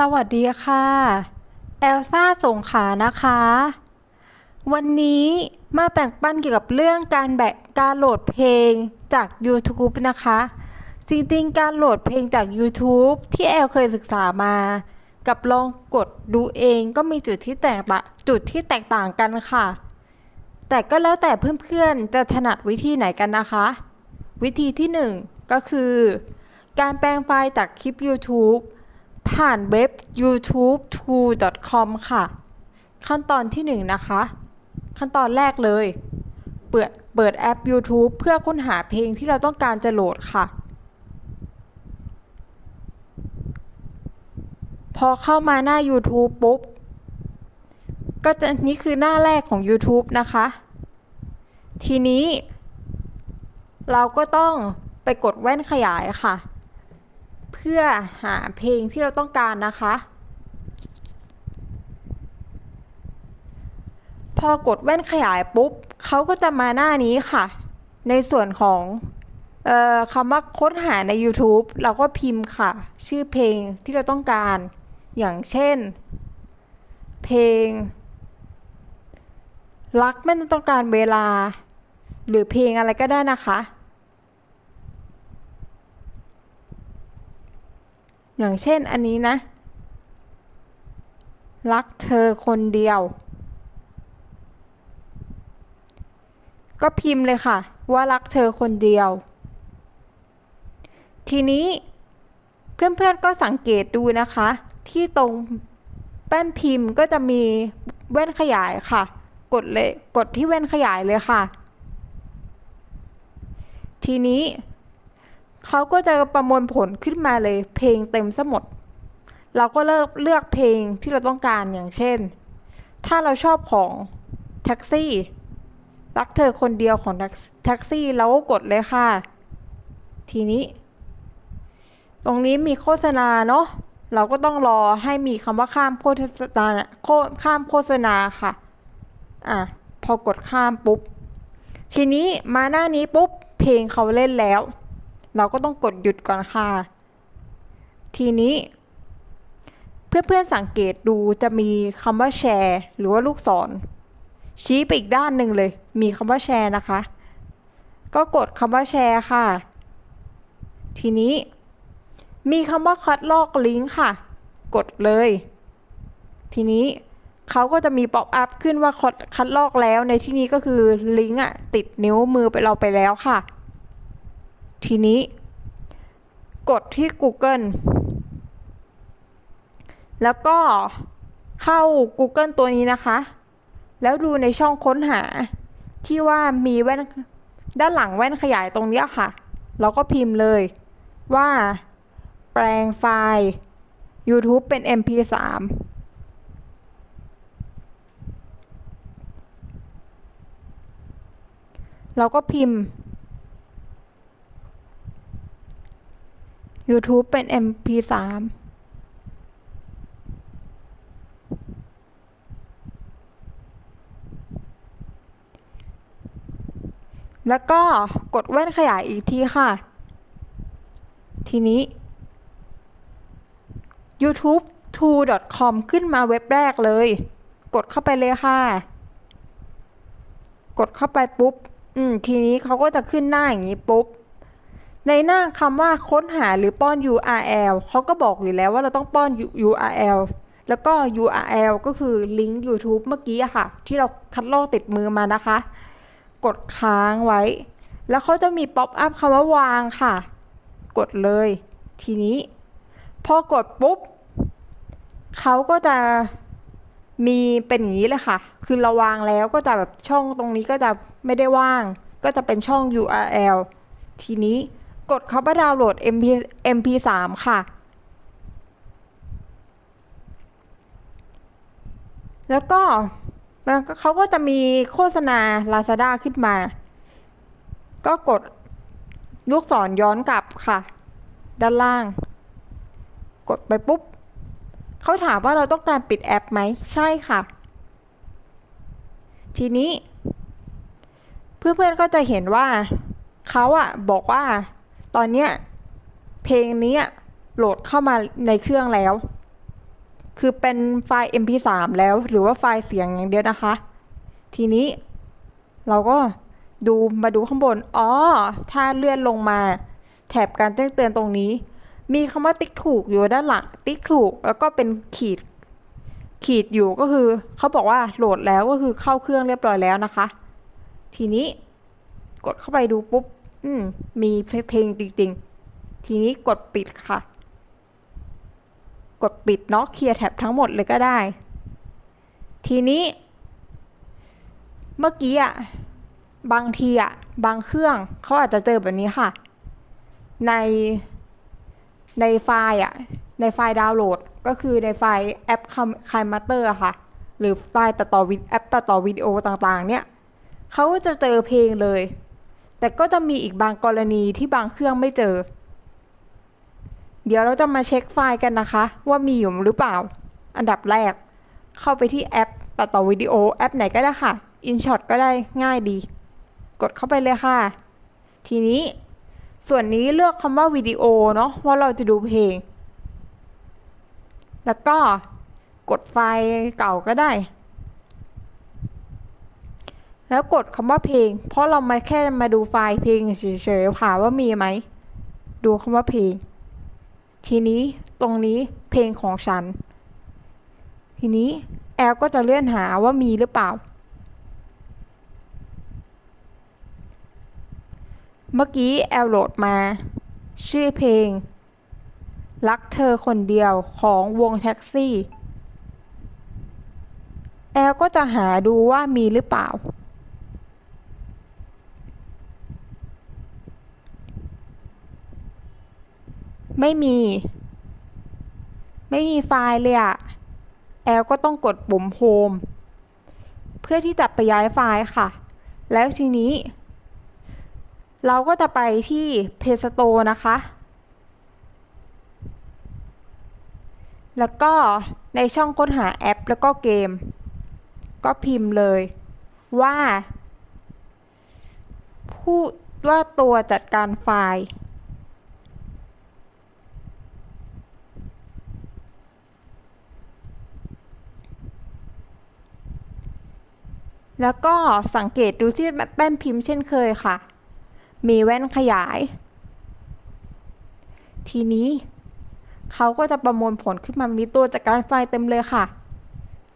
สวัสดีค่ะ แอลซ่าสงขานะคะ วันนี้มาแบ่งปันเกี่ยวกับเรื่องการแบกการโหลดเพลงจาก YouTube นะคะ จริงๆ การโหลดเพลงจาก YouTube ที่แอลเคยศึกษามา กับลองกดดูเองก็มีจุดที่แตกต่างจุดที่แตกต่างกันค่ะ แต่ก็แล้วแต่เพื่อนๆ จะถนัดวิธีไหนกันนะคะ วิธีที่หนึ่งก็คือ การแปลงไฟล์จากคลิป YouTube ผ่านเว็บ youtube2.com ค่ะ ขั้นตอนที่หนึ่งนะคะ ขั้นตอนแรกเลย เปิดเปิดแอป YouTube เพื่อค้นหาเพลงที่เราต้องการจะโหลดค่ะ พอเข้ามาหน้า YouTube ปุ๊บ ก็จะนี่คือหน้าแรกของ YouTube นะคะ ทีนี้ เราก็ต้องไปกดแว่นขยายค่ะ เพื่อหาเพลงที่เราต้องการนะคะ พอกดแว่นขยายปุ๊บเขาก็จะมาหน้านี้ค่ะ ในส่วนของออคำว่าค้นหาใน YouTube เราก็พิมพ์ค่ะ ชื่อเพลงที่เราต้องการ อย่างเช่น เพลง รักไม่ต้องการเวลา หรือเพลงอะไรก็ได้นะคะ อย่างเช่นอันนี้นะ รักเธอคนเดียว ก็พิมพ์เลยค่ะ ว่ารักเธอคนเดียว ทีนี้เพื่อนๆก็สังเกตดูนะคะ ที่ตรงแป้นพิมพ์ก็จะมีแว่นขยายค่ะ กดเลยกดที่แว่นขยายเลยค่ะ ทีนี้ เขาก็จะประมวลผลขึ้นมาเลย เพลงเต็มซะหมด เราก็เลือกเลือกเพลงที่เราต้องการอย่างเช่น ถ้าเราชอบของแท็กซี่ รักเธอคนเดียวของแท็กซี่เราก็กดเลยค่ะ ทีนี้ ตรงนี้มีโฆษณาเนาะเราก็ต้องรอให้มีคำว่าข้ามโฆษณาข้ามโฆษณาค่ะ อะ พอกดข้ามปุ๊บ ทีนี้มาหน้านี้ปุ๊บ เพลงเขาเล่นแล้ว เราก็ต้องกดหยุดก่อนค่ะ ทีนี้ เพื่อนๆสังเกตดูจะมีคำว่าแชร์ หรือว่าลูกศร ชี้ไปอีกด้านหนึ่งเลย มีคำว่าแชร์นะคะ ก็กดคำว่าแชร์ค่ะ ทีนี้ มีคำว่าคัดลอกลิงก์ค่ะ กดเลย ทีนี้เขาก็จะมีป๊อปอัพขึ้นว่าคัดลอกแล้วในที่นี้ก็คือลิงก์อะติดนิ้วมือไปเราไปแล้วค่ะ ทีนี้ กดที่ Google แล้วก็เข้า Google ตัวนี้นะคะ แล้วดูในช่องค้นหาที่ว่ามีแว่นด้านหลังแว่นขยายตรงนี้ค่ะ เราก็พิมพ์เลยว่าแปลงไฟล์ YouTube เป็น MP3 เราก็พิมพ์ YouTube เป็น MP3 แล้วก็กดแว่นขยายอีกทีค่ะ ทีนี้ youtube 2.com ขึ้นมาเว็บแรกเลย กดเข้าไปเลยค่ะ กดเข้าไปปุ๊บ อืม ทีนี้เขาก็จะขึ้นหน้าอย่างนี้ปุ๊บ ในหน้าคำว่าค้นหาหรือป้อน URL เขาก็บอกอยู่แล้วว่าเราต้องป้อน URL แล้วก็ URL ก็คือลิงก์ YouTube เมื่อกี้ค่ะ ที่เราคัดลอกติดมือมานะคะ กดค้างไว้ แล้วเขาจะมีป๊อปอัพคำว่าวางค่ะ กดเลย ทีนี้ พอกดปุ๊บเขาก็จะมีเป็นอย่างนี้เลยค่ะ คือเราวางแล้วก็จะแบบช่องตรงนี้ก็จะไม่ได้ว่าง ก็จะเป็นช่อง URL ทีนี้ กดเข้าไปดาวน์โหลด MP MP3 ค่ะ แล้วก็มันเขาก็จะมีโฆษณา Lazada ขึ้นมา ก็กดลูกศรย้อนกลับค่ะ ด้านล่าง กดไปปุ๊บ เขาถามว่าเราต้องการปิดแอปไหม ใช่ค่ะ ทีนี้ เพื่อนๆก็จะเห็นว่าเขาอะบอกว่า ตอนเนี้ยเพลงนี้โหลดเข้ามาในเครื่องแล้ว คือเป็นไฟล์ mp3 แล้วหรือว่าไฟล์เสียงอย่างเดียวนะคะ ทีนี้เราก็ดูมาดูข้างบน อ๋อ ถ้าเลื่อนลงมา แถบการแจ้งเตือนตรงนี้ มีคำว่าติ๊กถูกอยู่ด้านหลัง ติ๊กถูก แล้วก็เป็นขีด ขีดอยู่ก็คือเขาบอกว่าโหลดแล้วก็คือเข้าเครื่องเรียบร้อยแล้วนะคะ ทีนี้กดเข้าไปดูปุ๊บ อืม มีเพลงจริง ๆ ทีนี้กดปิดค่ะ กดปิดเนาะเคลียร์แท็บทั้งหมดเลยก็ได้ ทีนี้ เมื่อกี้อะบางทีอะบางเครื่องเขาอาจจะเจอแบบนี้ค่ะ ในในไฟล์อะในไฟล์ดาวน์โหลด ก็คือในไฟล์แอปคายมาเตอร์ค่ะ หรือไฟล์ตัดต่อวิดแอปตัดต่อวิดีโอต่างๆ เนี่ยเขาจะเจอเพลงเลย แต่ก็จะมีอีกบางกรณีที่บางเครื่องไม่เจอ เดี๋ยวเราจะมาเช็คไฟล์กันนะคะ ว่ามีอยู่หรือเปล่า อันดับแรก เข้าไปที่แอปตัดต่อวิดีโอแอปไหนก็ได้ค่ะ InShot ก็ได้ง่ายดี กดเข้าไปเลยค่ะ ทีนี้ ส่วนนี้เลือกคำว่าวิดีโอเนาะว่าเราจะดูเพลง แล้วก็กดไฟล์เก่าก็ได้ แล้วกดคำว่าเพลง เพราะเรามาแค่มาดูไฟล์เพลงเฉยๆค่ะว่ามีไหม ดูคำว่าเพลง ทีนี้ตรงนี้เพลงของฉัน ทีนี้แอลก็จะเลื่อนหาว่ามีหรือเปล่า เมื่อกี้แอลโหลดมา ชื่อเพลง รักเธอคนเดียวของวงแท็กซี่ แอลก็จะหาดูว่ามีหรือเปล่า ไม่มี ไม่มีไฟล์เลยอะแอลก็ต้องกดปุ่มโฮมเพื่อที่จะไปย้ายไฟล์ค่ะ แล้วทีนี้ เราก็จะไปที่ Play Store นะคะ แล้วก็ในช่องค้นหาแอปแล้วก็เกม ก็พิมพ์เลยว่า ผู้ว่าตัวจัดการไฟล์ แล้วก็สังเกตดูที่แป้นพิมพ์เช่นเคยค่ะ มีแว่นขยาย ทีนี้เขาก็จะประมวลผลขึ้นมามีตัวจัดการไฟเต็มเลยค่ะ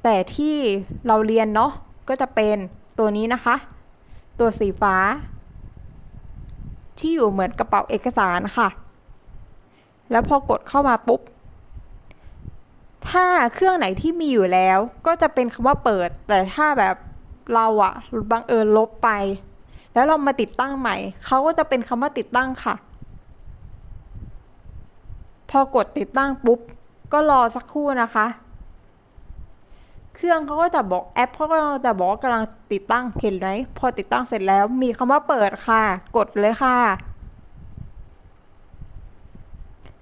แต่ที่เราเรียนเนาะก็จะเป็นตัวนี้นะคะ ตัวสีฟ้า ที่อยู่เหมือนกระเป๋าเอกสารค่ะ แล้วพอกดเข้ามาปุ๊บ ถ้าเครื่องไหนที่มีอยู่แล้วก็จะเป็นคำว่าเปิด แต่ถ้าแบบ เราอะบังเอิญลบไป แล้วเรามาติดตั้งใหม่ เขาก็จะเป็นคำว่าติดตั้งค่ะ พอกดติดตั้งปุ๊บ ก็รอสักครู่นะคะ เครื่องเขาก็จะบอกแอปเขาก็จะบอกว่ากำลังติดตั้งเห็นไหมพอติดตั้งเสร็จแล้วมีคำว่าเปิดค่ะ กดเลยค่ะ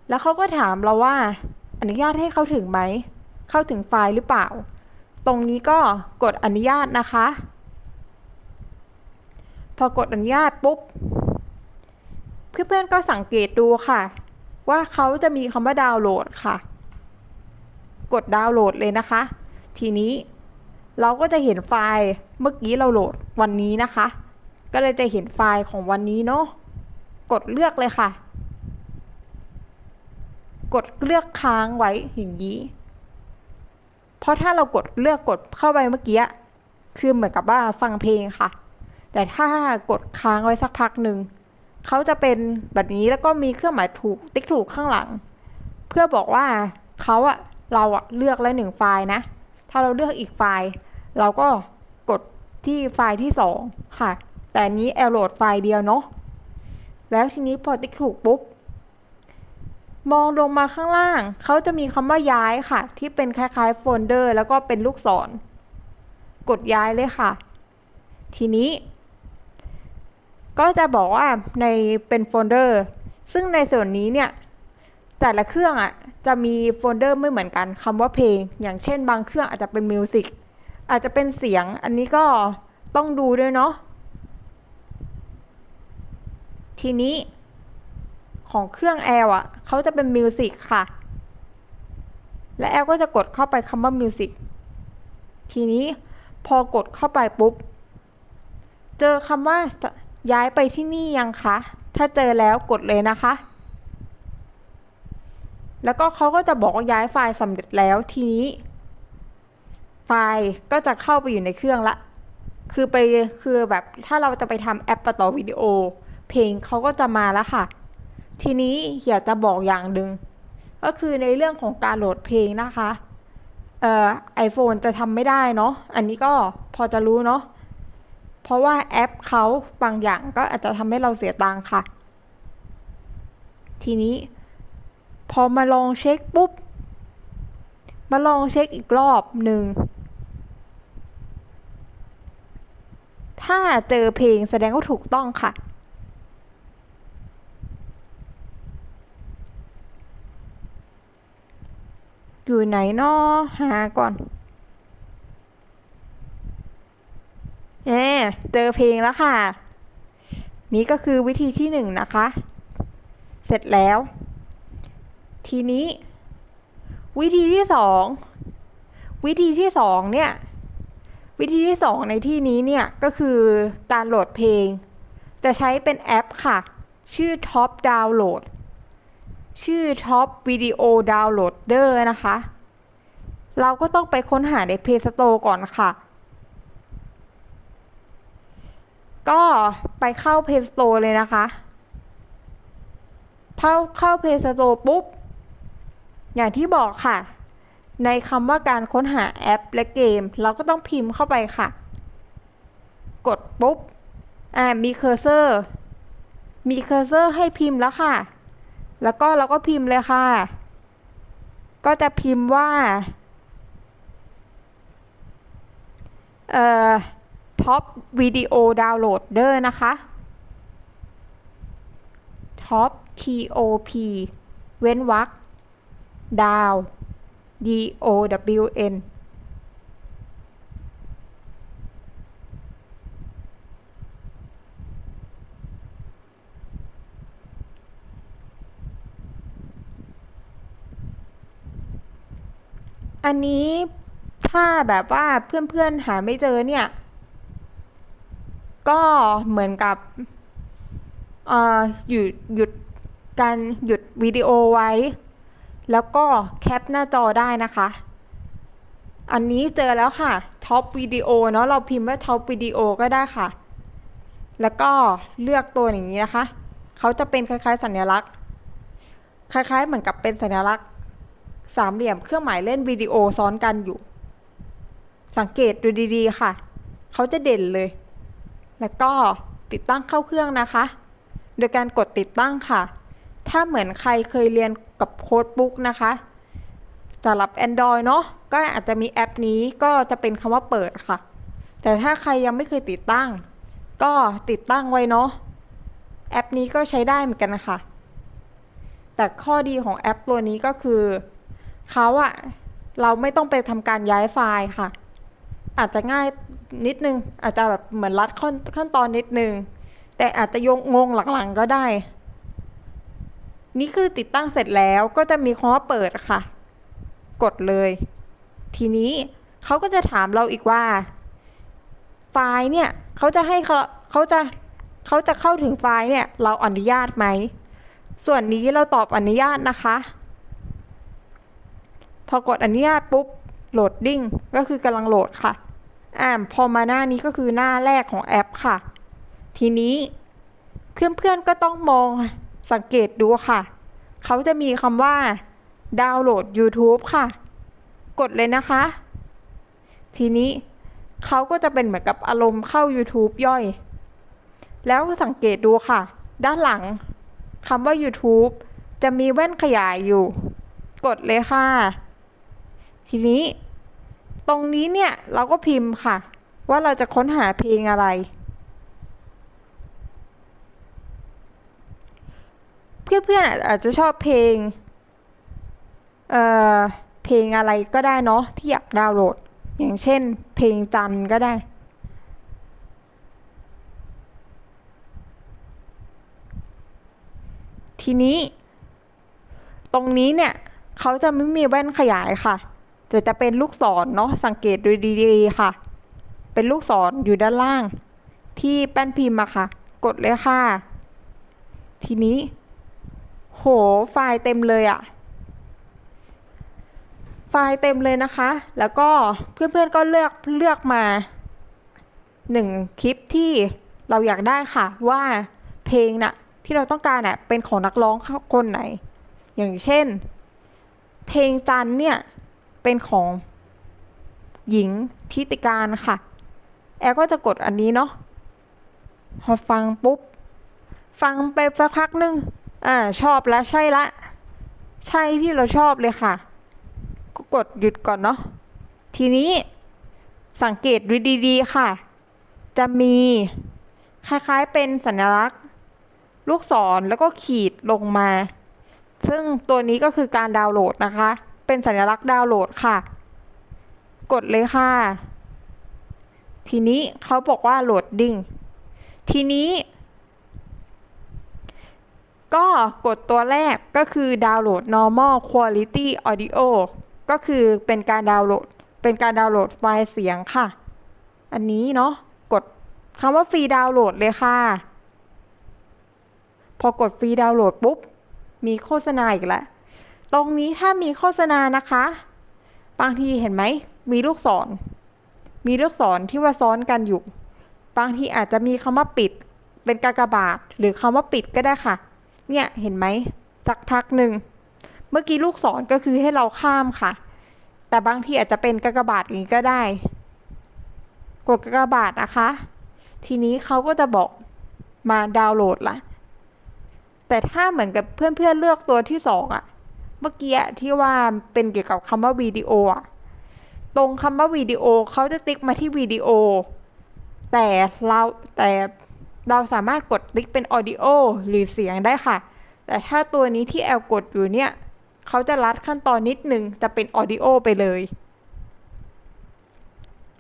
แล้วเขาก็ถามเราว่า อนุญาตให้เข้าถึงไหม เข้าถึงไฟล์หรือเปล่า ตรงนี้ก็กดอนุญาตนะคะ พอกดอนุญาตปุ๊บ เพื่อนๆก็สังเกตดูค่ะ ว่าเขาจะมีคำว่าดาวน์โหลดค่ะ กดดาวน์โหลดเลยนะคะ ทีนี้เราก็จะเห็นไฟล์เมื่อกี้เราโหลดวันนี้นะคะ ก็เลยจะเห็นไฟล์ของวันนี้เนาะกดเลือกเลยค่ะ กดเลือกค้างไว้อย่างนี้ เพราะถ้าเรากดเลือกกดเข้าไปเมื่อกี้คือเหมือนกับว่าฟังเพลงค่ะ แต่ถ้ากดค้างไว้สักพักหนึ่งเขาจะเป็นแบบนี้แล้วก็มีเครื่องหมายถูกติ๊กถูกข้างหลัง เพื่อบอกว่าเขาอะเราอะเลือกแล้วหนึ่งไฟล์นะ ถ้าเราเลือกอีกไฟล์ เราก็กดที่ไฟล์ที่สองค่ะ แต่นนี้แอลโหลดไฟล์เดียวเนาะแล้วทีนี้พอติ๊กถูกปุ๊บ มองลงมาข้างล่าง เขาจะมีคำว่าย้ายค่ะ ที่เป็นคล้ายๆโฟลเดอร์ แล้วก็เป็นลูกศร กดย้ายเลยค่ะ ทีนี้ ก็จะบอกว่าในเป็นโฟลเดอร์ ซึ่งในส่วนนี้เนี่ยแต่ละเครื่องอะจะมีโฟลเดอร์ไม่เหมือนกันคำว่าเพลง อย่างเช่นบางเครื่องอาจจะเป็นมิวสิกอาจจะเป็นเสียง อันนี้ก็ต้องดูด้วยเนาะทีนี้ ของเครื่องแอลอะเขาจะเป็นมิวสิกค่ะ และแอปก็จะกดเข้าไปคำว่า Music ทีนี้พอกดเข้าไปปุ๊บ เจอคำว่าย้ายไปที่นี่ยังคะ ถ้าเจอแล้วกดเลยนะคะ แล้วก็เขาก็จะบอกว่าย้ายไฟล์สำเร็จแล้วทีนี้ ไฟล์ก็จะเข้าไปอยู่ในเครื่องละ คือไปคือแบบถ้าเราจะไปทำแอปประต่อวิดีโอ เพลงเขาก็จะมาแล้วค่ะ ทีนี้อยากจะบอกอย่างหนึ่งก็คือในเรื่องของการโหลดเพลงนะคะเอ่อไอโฟนจะทำไม่ได้เนาะอันนี้ก็พอจะรู้เนาะเพราะว่าแอปเขาบางอย่างก็อาจจะทำให้เราเสียตังค่ะ ทีนี้ พอมาลองเช็คปุ๊บ มาลองเช็คอีกรอบหนึ่งถ้าเจอเพลงแสดงว่าถูกต้องค่ะ อยู่ไหนนอหาก่อนเน่เจอเพลงแล้วค่ะ นี่ก็คือวิธีที่หนึ่งนะคะ เสร็จแล้ว ทีนี้ วิธีที่สองวิธีที่สองเนี่ย วิธีที่สองในที่นี้เนี่ย ก็คือการโหลดเพลง จะใช้เป็นแอปค่ะ ชื่อ Top Download ชื่อ Top Video Downloader นะคะ เราก็ต้องไปค้นหาใน Play Store ก่อนค่ะ ก็ไปเข้า Play Store เลยนะคะเข้าเข้า Play Store ปุ๊บ อย่างที่บอกค่ะ ในคำว่าการค้นหาแอปและเกม เราก็ต้องพิมพ์เข้าไปค่ะ กดปุ๊บ อ่า มีเคอร์เซอร์ มีเคอร์เซอร์ให้พิมพ์แล้วค่ะ แล้วก็เราก็พิมพ์เลยค่ะ ก็จะพิมพ์ว่า เอ่อ ท็อปวิดีโอดาวน์โหลดเดอร์นะคะ ท็อป T O P เว้นวรรคดาว D อันนี้ถ้าแบบว่าเพื่อนๆหาไม่เจอเนี่ย ก็เหมือนกับอ่าหยุดหยุดการหยุดวิดีโอไว้ แล้วก็แคปหน้าจอได้นะคะ อันนี้เจอแล้วค่ะท็อปวิดีโอเนาะเราพิมพ์ว่าท็อปวิดีโอก็ได้ค่ะ แล้วก็เลือกตัวอย่างนี้นะคะ เขาจะเป็นคล้ายๆ สัญลักษณ์ คล้ายๆ เหมือนกับเป็นสัญลักษณ์ สามเหลี่ยมเครื่องหมายเล่นวิดีโอซ้อนกันอยู่ สังเกตดูดีๆค่ะ เขาจะเด่นเลย แล้วก็ติดตั้งเข้าเครื่องนะคะ โดยการกดติดตั้งค่ะ ถ้าเหมือนใครเคยเรียนกับโค้ดบุ๊กนะคะสำหรับ Android เนาะก็อาจจะมีแอปนี้ก็จะเป็นคำว่าเปิดค่ะ แต่ถ้าใครยังไม่เคยติดตั้ง ก็ติดตั้งไว้เนาะแอปนี้ก็ใช้ได้เหมือนกันนะคะแต่ข้อดีของแอปตัวนี้ก็คือ เขาอะเราไม่ต้องไปทำการย้ายไฟล์ค่ะ อาจจะง่ายนิดนึง อาจจะแบบเหมือนรัดขั้นขั้นตอนนิดนึง แต่อาจจะยงงงหลังๆก็ได้ นี่คือติดตั้งเสร็จแล้วก็จะมีคำว่าเปิดค่ะ กดเลย ทีนี้เขาก็จะถามเราอีกว่า ไฟล์เนี่ยเขาจะให้เขาเขาจะเขาจะเข้าถึงไฟล์เนี่ย เราอนุญาตไหม ส่วนนี้เราตอบอนุญาตนะคะ พอกดอนุญาตปุ๊บโหลดดิ้งก็คือกำลังโหลดค่ะอ่าพอมาหน้านี้ก็คือหน้าแรกของแอปค่ะ ทีนี้เพื่อนๆก็ต้องมองสังเกตดูค่ะ เขาจะมีคำว่าดาวน์โหลด YouTube ค่ะ กดเลยนะคะ ทีนี้เขาก็จะเป็นเหมือนกับอารมณ์เข้า YouTube ย่อย แล้วสังเกตดูค่ะ ด้านหลังคำว่า YouTube จะมีแว่นขยายอยู่ กดเลยค่ะ ทีนี้ตรงนี้เนี่ยเราก็พิมพ์ค่ะ ว่าเราจะค้นหาเพลงอะไร เพื่อนๆอาจจะชอบเพลงเอ่อเพลงอะไรก็ได้เนาะที่อยากดาวน์โหลด อย่างเช่น เพลงจันก็ได้ ทีนี้ ตรงนี้เนี่ยเขาจะไม่มีแว่นขยายค่ะ แต่จะเป็นลูกศรเนาะสังเกตดูดีๆค่ะ เป็นลูกศรอยู่ด้านล่าง ที่แป้นพิมพ์อะค่ะ กดเลยค่ะ ทีนี้ โหไฟล์เต็มเลยอะไฟล์เต็มเลยนะคะ แล้วก็เพื่อนๆก็เลือกเลือกมาหนึ่งคลิปที่เราอยากได้ค่ะ ว่าเพลงน่ะที่เราต้องการน่ะเป็นของนักร้องคนไหน อย่างเช่น เพลงจันเนี่ย เป็นของหญิงทิติการค่ะ แอลก็จะกดอันนี้เนาะพอฟังปุ๊บ ฟังไปสักพักหนึ่งอ่าชอบแล้วใช่ละ ใช่ที่เราชอบเลยค่ะ ก็กดหยุดก่อนเนาะทีนี้สังเกตดูดีๆค่ะ จะมีคล้ายๆเป็นสัญลักษณ์ ลูกศรแล้วก็ขีดลงมา ซึ่งตัวนี้ก็คือการดาวน์โหลดนะคะ เป็นสัญลักษณ์ดาวน์โหลดค่ะ กดเลยค่ะ ทีนี้เขาบอกว่าโหลดดิ้งทีนี้ ก็กดตัวแรกก็คือดาวน์โหลด normal quality audio ก็คือเป็นการดาวน์โหลด เป็นการดาวน์โหลดไฟล์เสียงค่ะ อันนี้เนาะกดคำว่าฟรีดาวน์โหลดเลยค่ะ พอกดฟรีดาวน์โหลดปุ๊บ มีโฆษณาอีกแล้ว ตรงนี้ถ้ามีโฆษณานะคะ บางทีเห็นไหม มีลูกศร มีลูกศรที่ว่าซ้อนกันอยู่ บางทีอาจจะมีคำว่าปิด เป็นกากบาท หรือคำว่าปิดก็ได้ค่ะ เนี่ยเห็นไหมสักพักหนึ่ง เมื่อกี้ลูกศรก็คือให้เราข้ามค่ะ แต่บางทีอาจจะเป็นกากบาทอย่างนี้ก็ได้ กดกากบาทนะคะ ทีนี้เขาก็จะบอกมาดาวน์โหลดละแต่ถ้าเหมือนกับเพื่อนๆเลือกตัวที่สองอะ เมื่อกี้ที่ว่าเป็นเกี่ยวกับคำว่าวิดีโออะตรงคำว่าวิดีโอเขาจะติ๊กมาที่วิดีโอ แต่เราแต่เราสามารถกดติ๊กเป็นออดิโอหรือเสียงได้ค่ะ แต่ถ้าตัวนี้ที่แอลกดอยู่เนี่ยเขาจะลัดขั้นตอนนิดนึงจะเป็นออดิโอไปเลย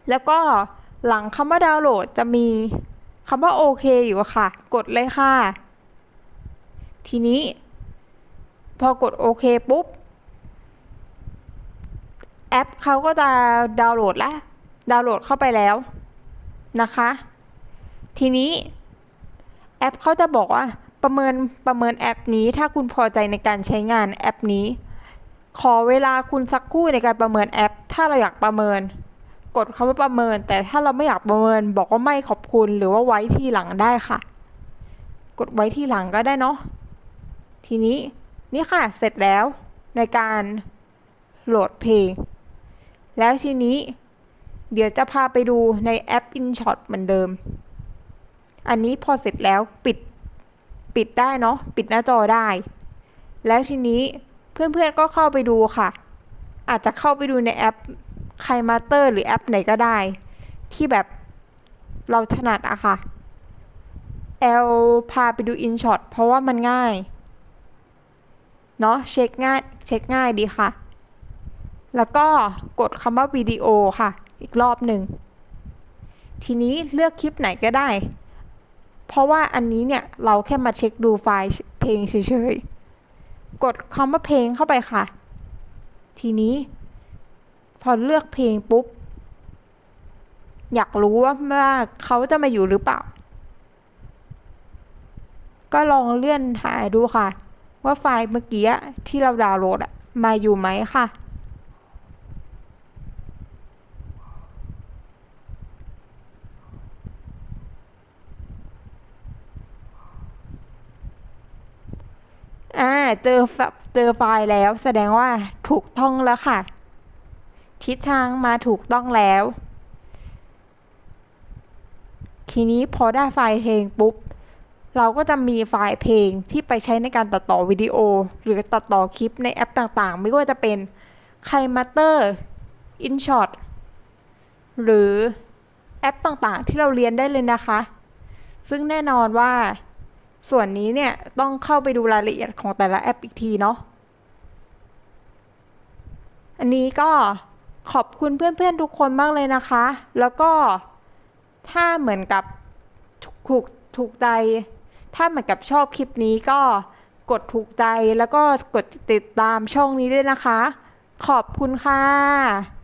แล้วก็หลังคำว่าดาวน์โหลดจะมีคำว่าโอเคอยู่ค่ะ กดเลยค่ะ ทีนี้ พอกดโอเคปุ๊บ แอปเขาก็จะดาวน์โหลดแล้วดาวน์โหลดเข้าไปแล้วนะคะ ทีนี้แอปเขาจะบอกว่าประเมินประเมินแอปนี้ ถ้าคุณพอใจในการใช้งานแอปนี้ ขอเวลาคุณสักครู่ในการประเมินแอป ถ้าเราอยากประเมิน กดคำว่าประเมิน แต่ถ้าเราไม่อยากประเมิน บอกว่าไม่ขอบคุณหรือว่าไว้ที่หลังได้ค่ะ กดไว้ที่หลังก็ได้เนาะทีนี้ นี่ค่ะ เสร็จแล้วในการโหลดเพลง แล้วทีนี้เดี๋ยวจะพาไปดูในแอป InShot เหมือนเดิม อันนี้พอเสร็จแล้วปิดปิดได้เนาะปิดหน้าจอได้ แล้วทีนี้เพื่อนๆก็เข้าไปดูค่ะ อาจจะเข้าไปดูในแอปไคมาเตอร์หรือแอปไหนก็ได้ ที่แบบเราถนัดอะค่ะ แอลพาไปดู InShot เพราะว่ามันง่าย เนาะเช็คง่ายเช็คง่ายดีค่ะ แล้วก็กดคำว่าวิดีโอค่ะ อีกรอบหนึ่ง ทีนี้เลือกคลิปไหนก็ได้ เพราะว่าอันนี้เนี่ย เราแค่มาเช็คดูไฟล์เพลงเฉยๆ กดคำว่าเพลงเข้าไปค่ะ ทีนี้ พอเลือกเพลงปุ๊บ อยากรู้ว่าเขาจะมาอยู่หรือเปล่า ก็ลองเลื่อนหาดูค่ะ ว่าไฟล์เมื่อกี้ที่เราดาวน์โหลดมาอยู่ไหมค่ะ อ่า เจอเจอไฟล์แล้วแสดงว่าถูกต้องแล้วค่ะ ทิศทางมาถูกต้องแล้ว ทีนี้พอได้ไฟล์เพลงปุ๊บ เราก็จะมีไฟล์เพลงที่ไปใช้ในการตัดต่อวิดีโอ หรือตัดต่อคลิปในแอปต่างๆ ไม่ว่าจะเป็น k i m a t e r InShot หรือแอปต่างๆ ที่เราเรียนได้เลยนะคะ ซึ่งแน่นอนว่าส่วนนี้เนี่ย ต้องเข้าไปดูรายละเอียดของแต่ละแอปอีกทีเนาะ อันนี้ก็ขอบคุณเพื่อนๆทุกคนมากเลยนะคะ แล้วก็ถ้าเหมือนกับถูกถูกใจ ถ้าเหมือนกับชอบคลิปนี้ก็กดถูกใจแล้วก็กดติดตามช่องนี้ด้วยนะคะ ขอบคุณค่ะ